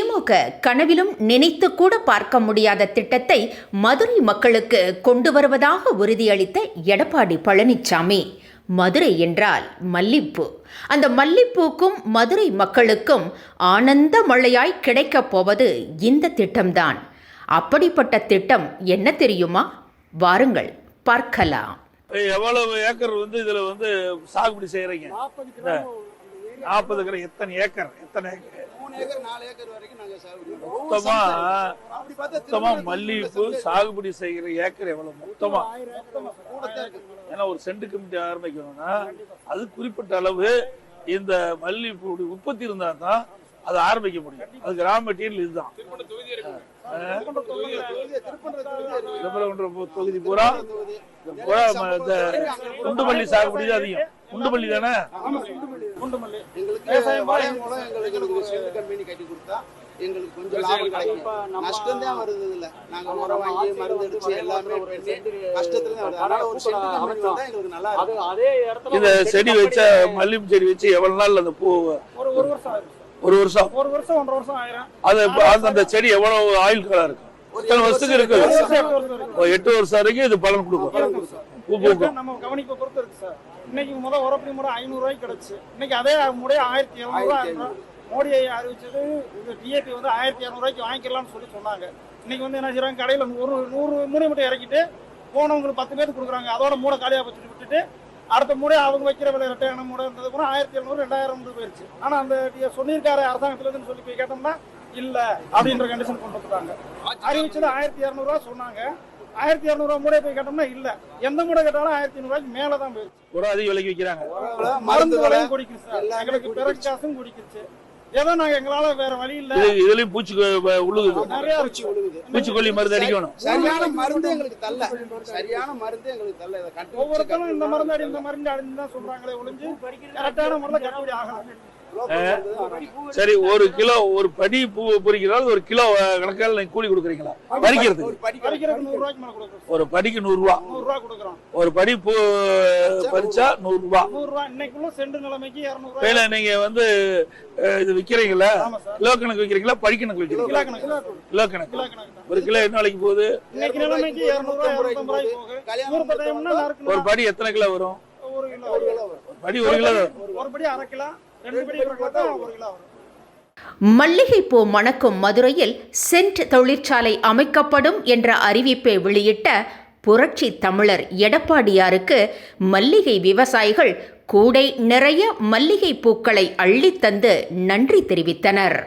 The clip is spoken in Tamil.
திமுக கனவிலும் நினைத்து கூட பார்க்க முடியாத திட்டத்தை மதுரை மக்களுக்கு கொண்டு வருவதாக உறுதியளித்த எடப்பாடி பழனிசாமி மதுரை என்றால் மல்லிப்பூ. அந்த மல்லிப்பூக்கும் மதுரை மக்களுக்கும் ஆனந்த மழையாய் கிடைக்கப் போவது இந்த திட்டம்தான். அப்படிப்பட்ட திட்டம் என்ன தெரியுமா? வாருங்கள் பார்க்கலாம். எவ்வளவு ஏக்கர் வந்து இதுல வந்து சாகுபடி செய்யறீங்க நாற்பது எத்தனை ஏக்கர்? எத்தனை ஏக்கர்? மூணு ஏக்கர் நாலு ஏக்கர் வரைக்கும் நாங்க சாகுபடி பண்றோம். மொத்தமா அப்படி பார்த்தா மொத்தமா மல்லிகைப்பூ சாகுபடி செய்கிற ஏக்கர் எவ்வளவு? மொத்தமா. ஏன்னா ஒரு சென்ட் கமிட்டி ஆரம்பிக்கணும்னா அது குறிப்பிட்ட அளவு இந்த மல்லிகைப்பூ உற்பத்தி இருந்தா தான் அதை ஆரம்பிக்க முடியும். அதுக்கு ரா மெட்டீரியல் இதுதான். தொகுதி பூரா? இந்த குண்டுமல்லி சாகுபடி தான் அதிகம். குண்டுமல்லி தானே எங்களுக்கு வளையம் மூலம் எங்களுக்கு ஒரு சென்ட் கம்பெனி கட்டி கொடுத்தா எங்களுக்கு கொஞ்சம் லாபம் கிடைக்கும். நஷ்டம் தான் வருது இதுல நாங்க உரம் வாங்கி மருந்து அடிச்சு எல்லாமே பண்ணி கஷ்டத்துல தான் வருது. அதனால ஒரு கம்பெனி வந்தா எங்களுக்கு நல்லா அது இருக்கும். அதே இடத்துல இந்த செடி செடி வச்ச மல்லிகைப்பூ செடி வச்சு எவ்வளவு நாள் அந்த பூ ஒரு ஒரு வருஷம் ஆயிரும் ஒரு வருஷம்? ஒரு வருஷம் ஒன்றரை வருஷம் ஆயிரும். அது அந்த செடி எவ்வளவு ஆயுள் காலம் இருக்கும் எத்தனை வருஷத்துக்கு இருக்கு. எட்டு வருஷம் இருக்கு. ஒரு எட்டு வருஷம் வரைக்கும் இது பலன் கொடுக்கும். பூ பூக்கும். நம்ம கவனிப்பை பொறுத்து இருக்கு சார்? இன்னைக்கு முதல் உரப்படி முறை ஐநூறு ரூபாய்க்கு கிடைச்சு. இன்னைக்கு அதே முறை ஆயிரத்தி எழுநூறுவா மோடி அறிவிச்சது இது டிஏபி வந்து ஆயிரத்தி இரநூறுவாய்க்கு வாங்கிக்கலாம்னு சொல்லி சொன்னாங்க. இன்னைக்கு வந்து என்ன செய்றாங்க? கடையில் ஒரு நூறு மூணை மட்டும் இறக்கிட்டு போனவங்களுக்கு பத்து பேருக்கு கொடுக்குறாங்க. அதோட மூடை காலியாக வச்சுட்டு விட்டுட்டு அடுத்த முறை அவங்க வைக்கிற விலை ரெட்டையான மூடை இருந்தது கூட ஆயிரத்தி எழுநூறு ரெண்டாயிரம் போயிருச்சு. ஆனா அந்த சொல்லியிருக்காரு அரசாங்கத்துல இருந்து சொல்லி போய் கேட்டோம்னா இல்ல அப்படின்ற கண்டிஷன் கொண்டு வந்துட்டாங்க. அறிவிச்சது ஆயிரத்தி இரநூறுவா சொன்னாங்க. ஆயிரத்தி இரநூறுவா மூடை போய் கேட்டோம்னா இல்ல. எந்த மூடை கேட்டாலும் ஆயிரத்தி ஐநூறுவாய்க்கு மேல தான் போயிருச்சு. ஒரு அதிக விலைக்கு விற்கிறாங்க. மருந்து மருந்து விலை விலையும் எல்லாமே எங்களுக்கு பிறகு காசும் குடிக்குச்சு ஏதோ நாங்க எங்களால வேற வழி இல்ல. இது இதுலயும் பூச்சி உழுகுது. நிறைய பூச்சி விழுகுது பூச்சிக்கொல்லி மருந்து அடிக்கணும். சரியான மருந்து எங்களுக்கு தள்ள சரியான மருந்து எங்களுக்கு தள்ள இதை ஒவ்வொருத்தரும் இந்த மருந்து அடி இந்த மருந்து அடின்னு தான் சொல்றாங்களே ஒளிஞ்சு கரெக்டான முறையில் கட்டுப்படி ஆகலாம் சரி ஒரு கிலோ ஒரு படி பூ பொறிக்கிறால் ஒரு கிலோ கணக்கால் நீங்க கூலி கொடுக்குறீங்களா? பறிக்கிறதுக்கு ஒரு படிக்கு நூறு ரூபா. ஒரு படி பூ பறிச்சா நூறு ரூபா. நூறு ரூபா இன்னைக்குள்ள செண்டு நிலைமைக்கு இருநூறு ரூபாய் மேல நீங்க வந்து இது விக்கிறீங்களா? கிலோ கணக்கு விக்கிறீங்களா? படி கணக்கு கிலோ விக்கிறீங்களா? கணக்கு கிலோ கணக்கு. ஒரு கிலோ என்ன விலைக்கு போகுது? ஒரு படி எத்தனை கிலோ வரும்? ஒரு கிலோ ஒரு கிலோ வரும். படி ஒரு கிலோ. ஒரு படி அரை கிலோ. மல்லிகைப்பூ மணக்கும் மதுரையில் சென்ட் தொழிற்சாலை அமைக்கப்படும் என்ற அறிவிப்பை வெளியிட்ட புரட்சி தமிழர் எடப்பாடியாருக்கு மல்லிகை விவசாயிகள் கூடை நிறைய மல்லிகை பூக்களை அள்ளித்தந்து நன்றி தெரிவித்தனர்.